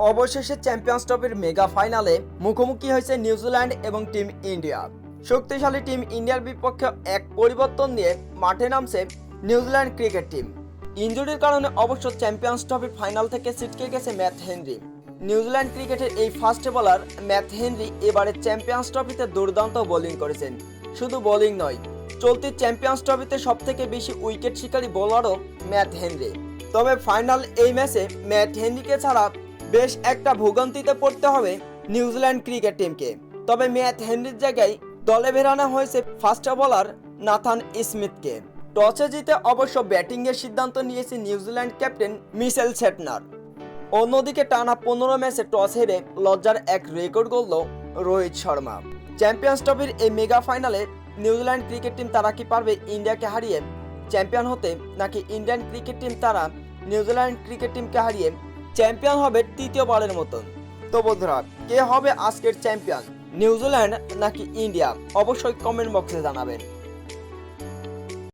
অবশেষে চ্যাম্পিয়ন্স ট্রফির মেগা ফাইনালে মুখোমুখি হয়েছে নিউজিল্যান্ড এবং টিম ইন্ডিয়া শক্তিশালী টিম ইন্ডিয়ার বিপক্ষে এক পরিবর্তন নিয়ে মাঠে নামছে নিউজিল্যান্ড ক্রিকেট টিম ইনজুরির কারণে অবশ্য চ্যাম্পিয়ন্স ট্রফির ফাইনাল থেকে ছিটকে গেছে ম্যাথ হেনরি নিউজিল্যান্ড ক্রিকেটের এই ফার্স্ট বোলার ম্যাথ হেনরি এবারে চ্যাম্পিয়ন্স ট্রফিতে দুর্দান্ত বোলিং করেছেন। শুধু বোলিং নয়, চলতি চ্যাম্পিয়ন্স ট্রফিতে সবথেকে বেশি উইকেট শিকারী বোলারও ম্যাথ হেনরি তবে ফাইনাল এই ম্যাচে ম্যাথ হেনরিকে ছাড়া বেশ একটা ভোগান্তিতে পড়তে হবে নিউজিল্যান্ড ক্রিকেট টিমকে। তবে ম্যাথ হেনরির জায়গায় দলে বেরানো হয়েছে ফার্স্ট বোলার নাথান স্মিথকে। টসে জিতে অবশ্য ব্যাটিংয়ের সিদ্ধান্ত নিয়েছে নিউজিল্যান্ড ক্যাপ্টেন মিশেল সেটনার অন্যদিকে টানা পনেরো ম্যাচে টস হেরে লজ্জার এক রেকর্ড গড়ল রোহিত শর্মা। চ্যাম্পিয়ন্স ট্রফির এই মেগা ফাইনালে নিউজিল্যান্ড ক্রিকেট টিম তারা কি পারবে ইন্ডিয়াকে হারিয়ে? চ্যাম্পিয়ন হতে নাকি ইন্ডিয়ান ক্রিকেট টিম তারা নিউজিল্যান্ড ক্রিকেট টিমকে হারিয়ে চ্যাম্পিয়ন হবে তৃতীয়বারের মতন। তো বন্ধুরা, কে হবে আজকের চ্যাম্পিয়ন? নিউজিল্যান্ড নাকি ইন্ডিয়া? অবশ্যই কমেন্ট বক্সে জানাবেন।